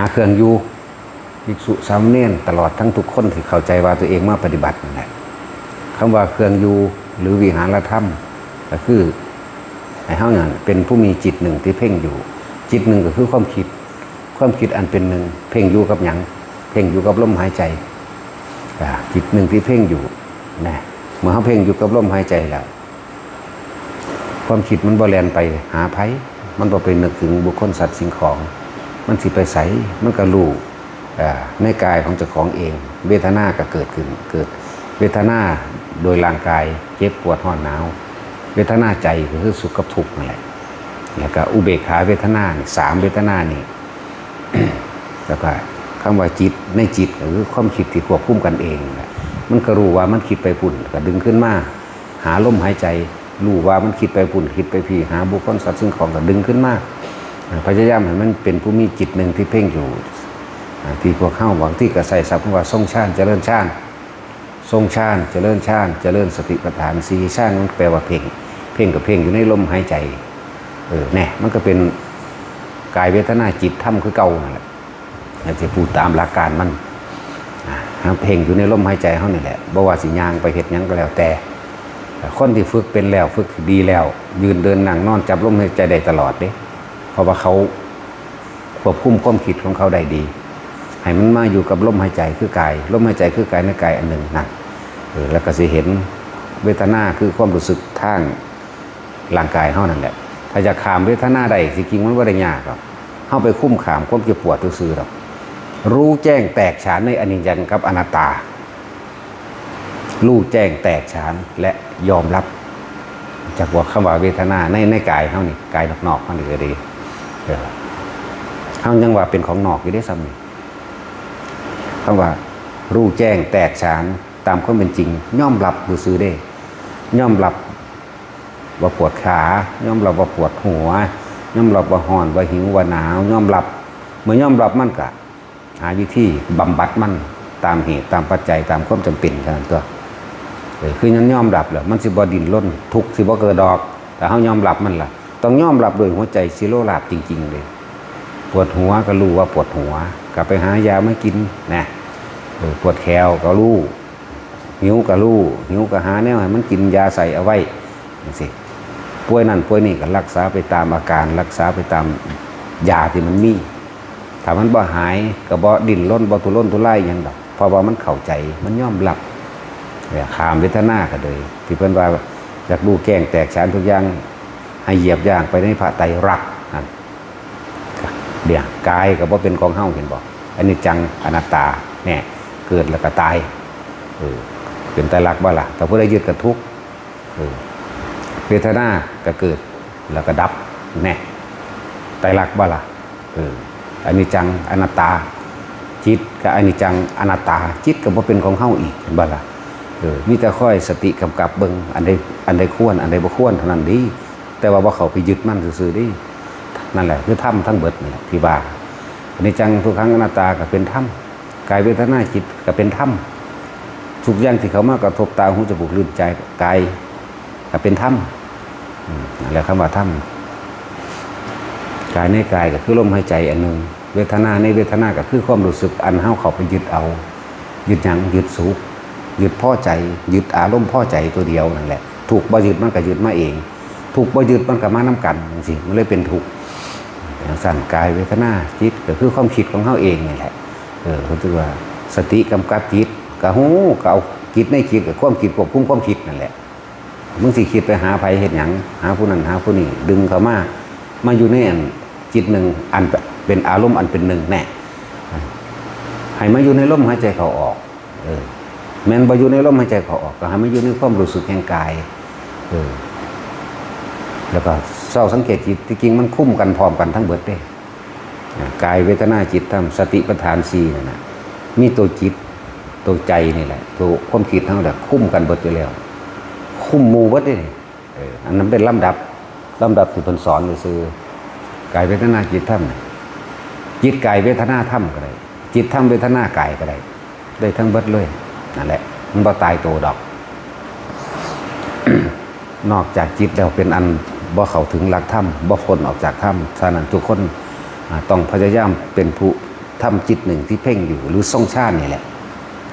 าเครื่องอยู่ภิกษุสามเณรตลอดทั้งทุกคนที่เข้าใจว่าตัวเองมาปฏิบัตินั่นแหละคำว่าเครื่องอยู่หรือวิหารธรรมก็คือให้เฮาอย่างเป็นผู้มีจิตหนึ่งที่เพ่งอยู่ จิตหนึ่งก็คือความคิด ความคิดอันเป็นหนึ่ง เพ่งอยู่กับหยังเพ่งอยู่กับลมหายใจจิตหนึ่งที่เพ่งอยู่นะเมื่อเขาเพ่งอยู่กับลมหายใจแล้วความคิดมันบ่แลนไปหาไผมันบ่ไปนึกถึงบุคคลสัตว์สิ่งของ มันสิไปใสมันก็รู้อ่าในกายของเจ้าของเอง เวทนาก็เกิดขึ้นเกิดเวทนาโดยร่างกายเจ็บปวดห้อนหนาว เวทนาใจคือสุขกับทุกข์นั่นแหละแล้วก็อุเบกขาเวทนาสามเวทนานี่แล้วก็คำว่าจิตในจิตหรือความคิดที่ควบคุมกันเองมันก็รู้ว่ามันคิดไปปุ่นก็ดึงขึ้นมาหาลมหายใจรู้ว่ามันคิดไปปุ่นคิดไปพี่หาบุคคลสัตว์ซึ่งของก็ดึงขึ้นมา พยายามให้มันเป็นผู้มีจิตหนึ่งที่เพ่งอยู่ที่พวกเข้าหวังที่กระใส่สับคำว่าทรงชาติเจริญชาติทรงชาติเจริญชาติเจริญสติปัฏฐานสีชาติมันแปลว่าเพ่ง เพ่งกับเพ่งอยู่ในลมหายใจเออแน่มันก็เป็นกายเวทนาจิตธรรมคือเก่านั่นแหละอาจจะพูดตามหลักการมันเพ่งอยู่ในลมหายใจเขานี่แหละบ่ว่าสิยางไปเห็ดยังก็แล้วแต่คนที่ฝึกเป็นแล้วฝึกดีแล้ว ยืนเดินนั่งนอนจับลมหายใจได้ตลอดเด้ ราะว่าเขาควบคุมความคิดของเขาได้ดีให้มันมาอยู่กับลมหายใจคือกายลมหายใจคือกายในกายอันหนึ่งนั่นเออแล้วก็สิเห็นเวทนาคือความรู้สึกทางร่างกายเฮานั่นแหละ ถ้าจะขามเวทนาใดสิจริงมันว่าได้ยากหรอกเฮาไปคุ้มขามความเจ็บปวดซื่อหรอกรู้แจ้งแตกฉานในอนิจจังกับอนัตตา รู้แจ้งแตกฉานและยอมรับ จากว่าคำว่าเวทนาในในกายเฮานี่กายนอกๆมันนี่ก็ดี เออเฮายังว่าเป็นของนอกอยู่ได้ซ้ำนี่คำว่ารู้แจ้งแตกฉานตามความเป็นจริง ย่อมรับซื่อได้ ย่อมรับว่าปวดขา ย่อมรับว่าปวดหัว ย่อมรับว่าห่อนว่าหิวว่าหนาว ย่อมรับเมื่อย่อมรับมันกะหาวิธีบำบัดมันตามเหตุตามปัจจัยตามความจำเป็นกันตัวคือยันย่อมรับแหละมันสิบ่ดินล้นทุกสิบ่เกิดดอก แต่เฮายอมรับมันล่ะ ต้องยอมรับโดยหัวใจสิโลลาบจริง ๆ เลย ปวดหัวก็รู้ว่าปวดหัวกลับไปหายามากินนะปวดแขวก็รู้หิวก็รู้หิวก็หาแนวให้มันกินยาใส่เอาไว้จังซี่ป่วยนั่นป่วยนี่ก็รักษาไปตามอาการรักษาไปตามยาที่มันมีถ้ามันบ่หายก็บ่ดิ้นรนบ่ทุรนทุรายหยังดอกเพราะว่ามันเข้าใจมันย่อมรับเนี่ยขามเวทนาก็เลยที่เพิ่นว่าอยากดูแกงแตกฉานทุกอย่าง ให้เหยียบย่างไปในพระไตรรักนั่นเดี๋ยวกายก็บ่เป็นของเฮาเห็นบ่อันนี้จังอนัตตาเนี่ยเกิดแล้วก็ตายเออเป็นไตรลักษณ์บ่ล่ะแต่ผู้ใดยึดกับทุกเออเวทนาก็เกิดแล้วก็ดับแน่ไตรลักษณ์บ่ล่ะเอออันนี้จังอนัตตาจิตกับอันิจจังอนัตตาจิตก็บ่เป็นของเฮาอีกบ่ล่ะเออมีแต่ค่อยสติกำกับเบิงอันใดอันใดควรอันใดบ่ควรเท่านั้นดี แต่ว่าบ่เขาไปยึดมั่นซื่อๆดีนั่นแหละคือธรรมทั้งเบิดนี่แหละที่ว่าอนิจจังทุกครั้งอนัตตาก็เป็นธรรมกายเวทนาจิตก็เป็นธรรมทุกอย่างที่เขามากระทบตาหูจมูกลิ้นใจกายก็เป็นธรรมอืมนั่นแหละคำว่าถ้ำกายในกายก็คือลมหายใจอันหนึ่งเวทนาในเวทนาก็คือความรู้สึกอันเฮาเขาไปยึดเอายึดหยังยึดสุขยึดพ่อใจยึดอารมณ์พ่อใจตัวเดียวนั่นแหละ ถูกบ่ยึดมันก็ยึดมาเอง ถูกบ่ยึดมันก็มาน้กันจังมันเลยเป็นทุกข์สั่นกายเวทนาจิตก็คือความคิดของเฮาเองนี่แหละเออเขาถือว่าสติกำกับจิตก็ฮู้ก็เอาจิตในจิตกับความคิดควบคุมความคิดนั่นแหละมึงสิคิดไปหาไผเห็นหยังหาผู้นั้นหาผู้นี้ดึงเขามามาอยู่ในอันจิตหนึ่งอันเป็นอารมณ์อันเป็นหนึ่งแน่ให้มาอยู่ในลมหายใจเขาออก เออแม้นบ่อยู่ในลมหายใจเขาออกก็ให้มาอยู่ในความรู้สึกแห่งกาย เออ แล้วก็เศร้าสังเกตจิตที่จริงมันคุ้มกันพร้อมกันทั้งเบิดเด้กายเวทนาจิตธรรมสติปัฏฐานสี่นั่นนะมีตัวจิตตัวใจนี่แหละตัวความคิดทั้งหมดคุ้มกันเบิดอยู่แล้ว คุ้มมูวัดเอออันนั้นเป็นลำดับลำดับที่เพิ่นสอนเลยซื้อกายเวทนาจิตธรรมจิตกายเวทนาธรรมก็ได้จิตธรรมเวทนากายก็ได้ได้ทั้งเบิดเลยนั่นแหละมันบ่ตายตัวดอก นอกจากจิตแล้วเป็นอัน บ่เข้าถึงหลักธรรมบ่พ้นออกจากธรรมฉะนั้นทุกคนต้องพยายามเป็นผู้ทำจิตหนึ่งที่เพ่งอยู่หรือทรงชาตินี่แหละ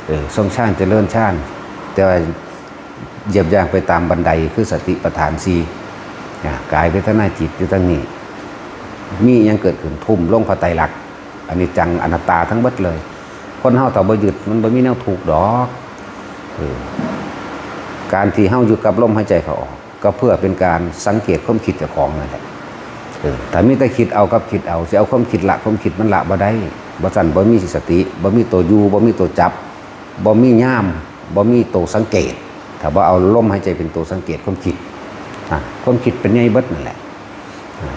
เออทรงชาติจะเจริญชาติแต่ว่าเหยียบย่างไปตามบันไดคือสติปัฏฐานสี่กายเวทนาจิตอยู่ทั้งนี้ มียังเกิดขึ้นทุ่มลงพระไตรลักษณ์อันนี้จังอนัตตาทั้งเบิดเลย คนเฮาต่อบหยุดมันบ่มีแนวถูกดอกออการที่เฮาอยู่กับลมหายใจเขาออก ก็เพื่อเป็นการสังเกตความคิดเจ้าของนั่นแหละแต่มีแต่คิดเอากับคิดเอาสิเอาความคิดละความคิดมันละบ่ได้บ่สั่นบ่มีสติบ่มีตัวยูบ่มีตัวจับบ่มีย่ามบ่มีตัวสังเกตถ้าบ่เอาลมหายใจเป็นตัวสังเกตความคิดความคิดเป็นไงเบิดนั่นแหละ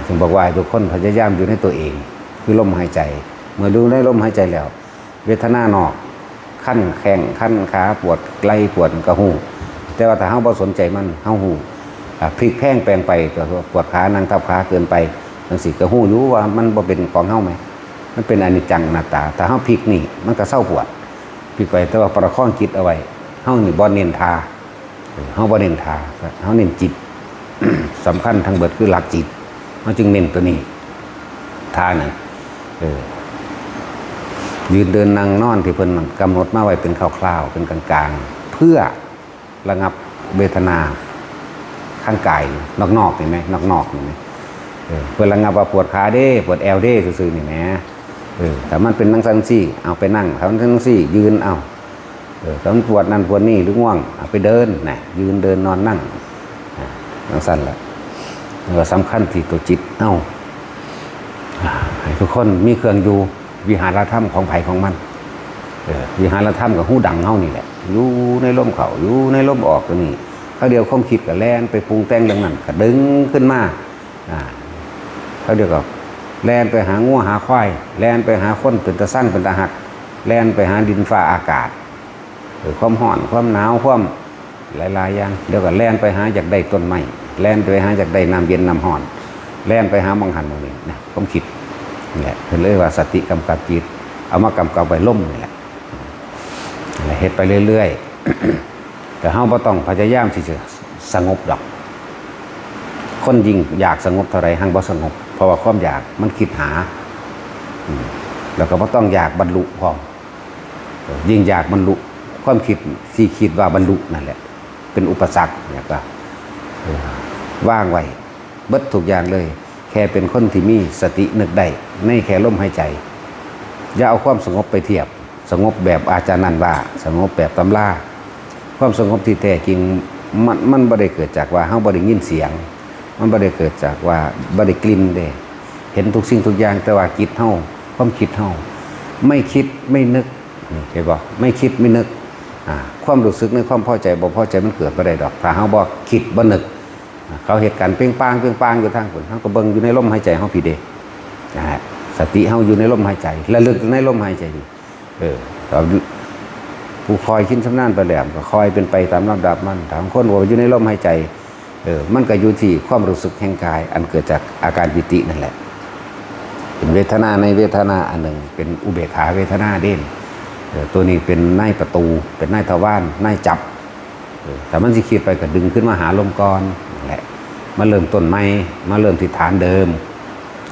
ถึงบอกว่าทุกคนพยายามอยู่ในตัวเอง คือลมหายใจ เมื่อดูได้ลมหายใจแล้ว เวทนานอกขั้นแข้งขั้นขาปวดไหล่ปวดกระหูแต่ว่าถ้าเฮาบ่สนใจมันเฮาหู พลิกแพงแปลงไปก็ปวดขานั่งทับขาเกินไปจังสิก็หูอยู่ว่ามันบ่เป็นของเฮาไหมมันเป็นอนิจจังนัตตาถ้าเฮาพลิกนี่มันก็เศร้าปวดพลิกไปแต่ว่าประคองจิตเอาไว้เฮานี่บ่เน้นทาเออเฮาบ่เน้นทาเฮาเน้นจิตสำคัญทั้งเบิดคือหลักจิตมันจึงเน้นตัวนี้ทานั้นเออยืนเดินนั่งนอนที่เพิ่นกำหนดมาไว้เป็นคร่าวๆเป็นกลางๆ เพื่อระงับเวทนา ข้างกายนอกๆเห็นไหมนอกๆเห็นไหมเออเพื่อระงับว่าปวดขาเด้ปวดแอวเด้ซื่อๆนี่แหมเออแต่มันเป็นนั่งซันซี่ เอาไปนั่งถ้ามันซันซี่ยืนเอาเออถ้ามันปวดนั่นปวดนี่หรือง่วงเอาไปเดินนะยืนเดินนอนนั่งนั่งสั้นแหละก็สำคัญที่ตัวจิตเอ้าให้ทุกคนมีเครื่องอยู่วิหารธรรมของไผ่ของมันเออวิหารธรรมกับหูดังเฮานี่แหละอยู่ในลมเขาอยู่ในลมออกตัวนี้ เขาเดียวความคิดกับแล่นไปปรุงแต่งเรื่องนั้นก็ดึงขึ้นมาอ่าเขาเดียวกับแล่นไปหางัวหาควายแล่นไปหาคนเป็นตะสั่งเป็นตะหักแล่นไปหาดินฟ้าอากาศเออความห่อนความหนาวความหลายๆอย่างเดี๋ยวก็แล่นไปหาอยากได้ต้นไม้แล่นไปหาอยากได้น้ำเย็นน้ำห่อนแล่นไปหามังหันตรงนี้นะความคิดนี่แหละเพิ่นเลยว่าสติกำกับจิต เอามากำกับไว้ล่มนี่แหละนั่นแหละเฮ็ดไปเรื่อยๆ แต่เฮาบ่ต้องพยายามที่จะสงบดอก คนยิ่งอยากสงบเท่าไรหังบ่สงบ เพราะว่าความอยากมันคิดหา แล้วก็บ่ต้องอยากบรรลุพร้อมยิ่งอยากบรรลุความคิดที่คิดว่าบรรลุนั่นแหละ เป็นอุปสรรคเนี่ยก็ว่างไว้เบิดทุกอย่างเลย แค่เป็นคนที่มีสตินึกได้ในแค่ลมหายใจ อย่าเอาความสงบไปเทียบ สงบแบบอาจารย์นันว่า สงบแบบตำรา ความสงบที่แท้จริงมันมันบ่ได้เกิดจากว่าเฮาบ่ได้ยินเสียง มันบ่ได้เกิดจากว่าบ่ได้กลิ่นเด้เห็นทุกสิ่งทุกอย่างแต่ว่าจิตเฮาความคิดเฮาไม่คิดไม่นึกเห็นบ่ไม่คิดไม่นึกอ่าความรู้สึกในความพอใจบ่พอใจมันเกิดบ่ได้ดอกถ้าเฮาบ่คิดบ่นึกเขาเหตุการณ์เปียงปางเปียงปางอยู่ทางคนเฮาก็เบิ่งอยู่ในลมหายใจเฮาพี่เด้นะฮะสติเฮาอยู่ในลมหายใจระลึกในลมหายใจเออ ผู้คอยชินชำนาญไปแล้วก็คอยเป็นไปตามลำดับมันถามคนว่าอยู่ในลมหายใจเออมันก็อยู่ที่ความรู้สึกแห่งกาย อันเกิดจากอาการปิตินั่นแหละ เป็นเวทนาในเวทนาอันหนึ่ง เป็นอุเบกขาเวทนาเด่นเออตัวนี้เป็นนายประตู เป็นนายทวารนายจับเออแต่มันสิคิดไปก็ดึงขึ้นมาหาลมกรนั่นแหละมาเริ่มต้นใหม่มาเริ่มที่ฐานเดิม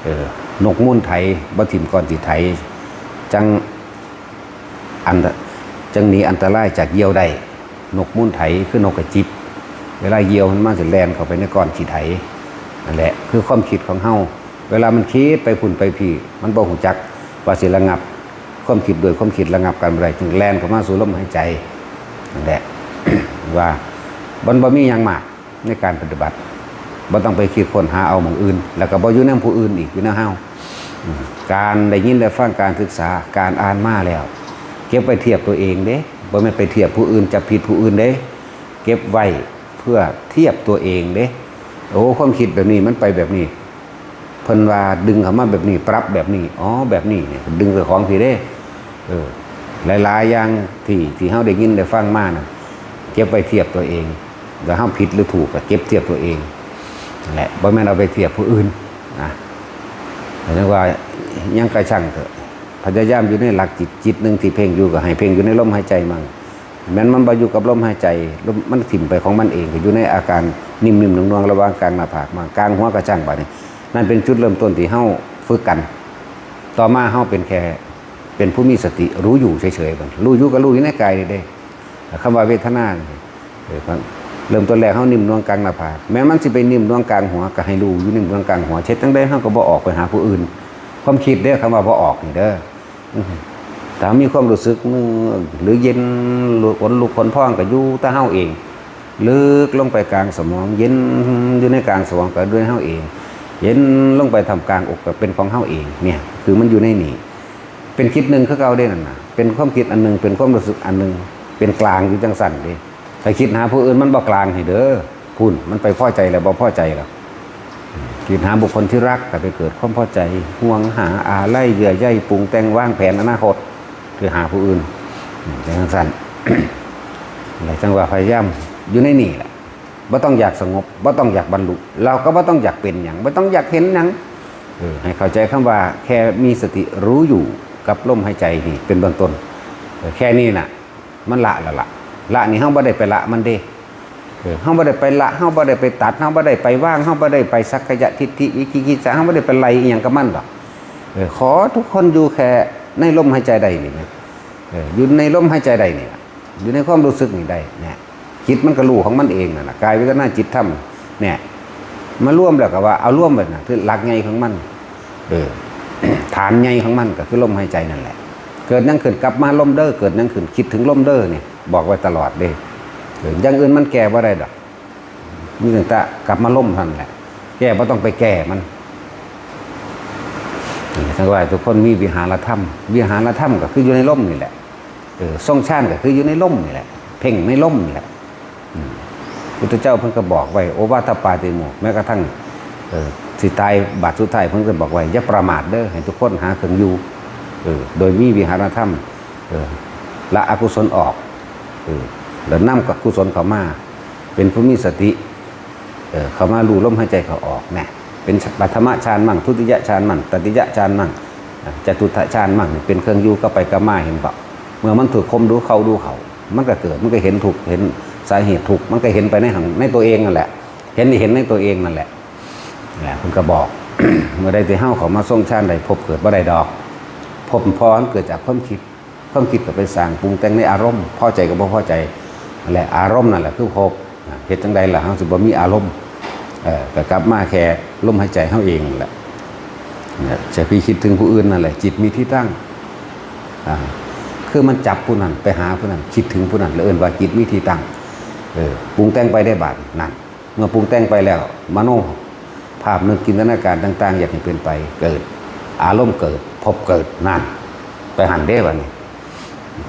เออนกมุ่นไทยบัถิ่มกรติไทยจังอัน จังหนีอันตรายจากเหยี่ยวได้นกมุ่นไทยคือนกกระจิบ เวลาเหยี่ยวมันมาจะแลนเข้าไปในก้อนขี้ไถนั่นแหละคือความคิดของเฮาเวลามันคิดไปพุ่นไปพี่ มันบ่หูจักว่าสิระงับ ความคิดโดยความคิดระงับกันบ่ได้จึงแลนเข้ามาสู่ลมหายใจนั่นแหละว่าบ่บ่มีหยังมากในการปฏิบัติบ่ต้องไปคิดคนหาเอาหมองอื่น แล้วก็บ่อยู่ในผู้อื่นอีกอยู่ในเฮาการได้ยินได้ฟังการศึกษาการอ่านมาแล้ว เก็บไปเทียบตัวเองเด้บ่แม่นไปเทียบผู้อื่นจะผิดผู้อื่นเด้เก็บไว้เพื่อเทียบตัวเองเด้โอ้ความคิดแบบนี้มันไปแบบนี้เพิ่นว่าดึงเข้ามาแบบนี้ปรับแบบนี้อ๋อแบบนี้เนี่ยดึงไปของทีเด้เออหลายๆอย่างที่ที่เฮาได้ยินได้ฟังมาน่ะเก็บไปเทียบตัวเองแล้วเฮาผิดหรือถูกก็เก็บเทียบตัวเองแหละบ่แม่นเอาไปเทียบผู้อื่นนะแต่ว่ายังกระช่างเถอะ พยายามอยู่ในหลักจิตจิตหนึ่งที่เพ่งอยู่ก็ให้เพ่งอยู่ในลมหายใจมั่งแม้นมันไปอยู่กับลมหายใจลมมันถิ่มไปของมันเองอยู่ในอาการนิ่มๆนวลๆระหว่างกลางหน้าผากมากลางหัวกระช่างบาดนี้นั่นเป็นจุดเริ่มต้นที่เฮาฝึกกัน ต่อมาเฮาเป็นแค่เป็นผู้มีสติรู้อยู่เฉยๆก่อนรู้อยู่ก็รู้อยู่ในกายนี่เด้คำว่าเวทนานี่เออครับเริ่มต้นแรกเฮานิ่มนวลกลางหน้าผากแม้มันสิไปนิ่มนวลกลางหัวก็ให้รู้อยู่นิ่มนวลกลางหัวเช็ดจังได๋เฮาก็บ่ออกไปหาผู้อื่น ความคิดเด้อคำว่าบ่ออกนี่เด้อ แต่มีความรู้สึกนึงหรือเย็นขนลุกขนพองก็อยู่ต่เฮาเอง ลึกลงไปกลางสมอง เย็นอยู่ในกลางสมองก็ด้วยเฮาเอง เย็นลงไปทำกลางอกก็เป็นของเฮาเอง เนี่ย คือมันอยู่ในนี่เป็นคิดหนึ่งคือเก่าได้นั่นนะเป็นความคิดอันหนึงเป็นความรู้สึกอันหนึงเป็นกลางอยู่จังสั่นเด้ถ้าคิดหาผู้อื่นมันบ่กลางให้เด้อพุ่นมันไปพ่อใจแล้วบ่พ่อใจแล้ว คิดหาบุคคลที่รักก็ไปเกิดความพอใจห่วงหาอาไล่เยื่อใยปรุงแต่งว่างแผนอนาคตคือหาผู้อื่นอืมจังสั่นอะไรจังหวะพยายามอยู่ในนี่แหละบ่ต้องอยากสงบบ่ต้องอยากบรรลุ เราก็บ่ต้องอยากเป็นอย่างบ่ต้องอยากเห็นหยังให้เข้าใจคำว่าแค่มีสติรู้อยู่กับลมหายใจนี่เป็นเบื้องต้นแค่นี้น่ะ มันละละละละนี่เฮาบ่ได้ไปละมันเด้ เฮาบ่ได้ไปละเฮาบ่ได้ไปตัดเฮาบ่ได้ไปว่างเฮาบ่ได้ไปสักกะยะทิฏฐิวิคิกิจะเฮาบ่ได้ไปไล่อีหยังกับมันหรอกเออขอทุกคนอยู่แค่ในลมหายใจใดนี่นะเอออยู่ในลมหายใจใดนี่อยู่ในความรู้สึกนี่ได้เนี่ยจิตมันก็รู้ของมันเองน่ะกายเวทนาจิตธรรมเนี่ยมาร่วมแล้วก็ว่าเอาร่วมไปนะคือหลักใหญ่ของมัน เออฐานใหญ่ของมันก็คือลมหายใจนั่นแหละ เกิดนั่งขึ้นกลับมาลมเด้อเกิดนั่งขึ้นคิดถึงลมเด้อเนี่ยบอกไว้ตลอดเด้เอย่างอื่นมันแก้บ่าได้ดอกมีแต่กลับมาล่มท่านั้นแหละ แก้บ่ต้องไปแก้มันทั้งว่าทุกคนมีวิหารธรรม วิหารธรรมก็คืออยู่ในร่มนี่แหละเออทรงชาติก็คืออยู่ในร่มนี่แหละ เพ่งในร่มนี่แหละพุทธเจ้าเพิ่นก็บอกไว้โอวาทปาติโมแม้กระทั่งเออสิตายบาทสุดท้ายเพิ่นก็บอกไว้อย่าประมาทเด้อให้ทุกคนหาเครื่องอยู่เออโดยมีวิหารธรรมเออละอกุศลออกเออ แล้วนำกับกุศลเขามา เป็นผู้มีสติเออเขามารู้ลมหายใจเขาออกนะเป็นปัทมฌานมั่งทุติยฌานมั่งตติยฌานมั่งอะจตุตฌานมั่งเป็นเครื่องอยู่ก็ไปก็มาเห็นเปล่าเมื่อมันถูกคมดูเขาดูเขามันก็เกิดมันก็เห็นถูกเห็นสาเหตุถูกมันก็เห็นไปในหังในตัวเองนั่นแหละ เห็นนี่เห็นในตัวเองนั่นแหละนี่คุณก็บอก เมื่อใดที่เฮ้าเขามาส่งชาติใดพบเกิดบ่ได้ดอกพบพอมันเกิดจากความคิดความคิดก็ไปสร้างปรุงแต่งในอารมณ์พอใจกับบ่พอใจ และอารมณ์นั่นแหละคือพบเหตุจังใดล่ะเฮาสิบ่มีอารมณ์เออกลับมาแค่ลมหายใจเฮาเองแหละจะพี่คิดถึงผู้อื่นนั่นแหละจิตมีที่ตั้งอ่าคือมันจับผู้นั้นไปหาผู้นั้นคิดถึงผู้นั้นแล้วเอิ้นว่าจิตวิธีตั้งเออปรุงแต่งไปได้บาดนั่นเมื่อปรุงแต่งไปแล้วมโนภาพนึกจินตนาการต่าง ๆ อยากให้เป็นไปเกิด อารมณ์เกิด พบเกิดนั่นไปหันได้วะนี่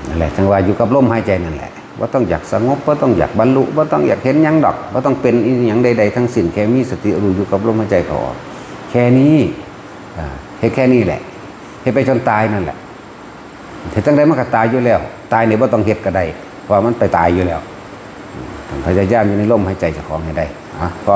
นั่นแหละจังว่าอยู่กับลมหายใจนั่นแหละ ว่าต้องอยากสงบว่าต้องอยากบรรลุว่าต้องอยากเห็นยังดอกว่าต้องเป็นอีหยังใดๆทั้งสิ้นแค่มีสติรู้อยู่กับลมหายใจเขาออกแค่นี้เห้แค่นี้แหละให้ไปจนตายนั่นแหละเฮ็ดจังไดมันก็ตายอยู่แล้ว ตายเนี่ยว่าต้องเฮ็ดก็ได้เพราะมันไปตายอยู่แล้วพยายามอยู่ในลมหายใจเจ้าของให้ได้อะก็